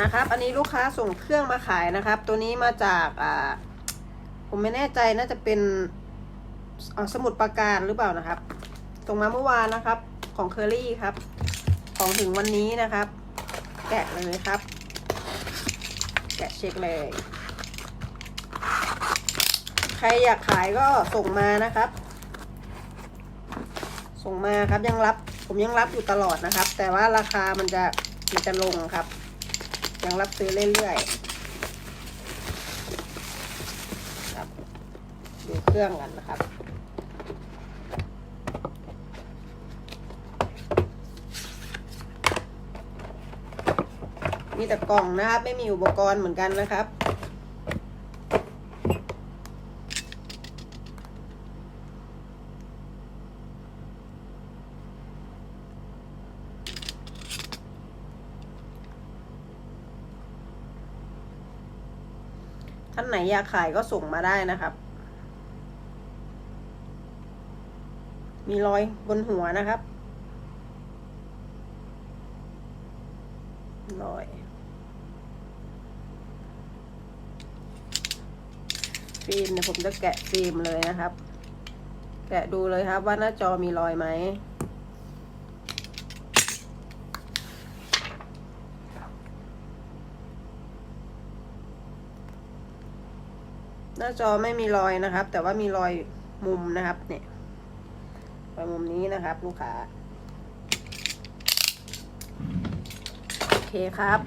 นะครับ อันนี้ลูกค้าส่งเครื่องมาขายนะครับ ตัวนี้มาจากอ่าผมไม่แน่ใจน่าจะเป็นสมุดประการหรือเปล่านะครับส่งมาเมื่อวานนะครับ ของเคอรี่ครับ ของถึงวันนี้นะครับ แกะเลยครับ แกะเช็คเลย ใครอยากขายก็ส่งมานะครับ ส่งมาครับยังรับ ผมยังรับอยู่ตลอดนะครับ แต่ว่าราคามันจะมันจะลงครับ ยังรับซื้อเรื่อยๆครับดูเครื่องกันนะครับมีแต่กล่องนะครับ ไม่มีอุปกรณ์เหมือนกันนะครับ ท่านไหนอยากขายก็ส่งมาได้นะครับ มีรอยบนหัวนะครับรอยฟิล์มเนี่ยผมจะแกะฟิล์มเลยนะครับ แกะดูเลยครับว่าหน้าจอมีรอยไหม หน้าจอไม่มีรอยนะครับ แต่ว่ามีรอยมุมนะครับ เนี่ยรอยมุมนี้นะครับ ลูกค้า โอเคครับ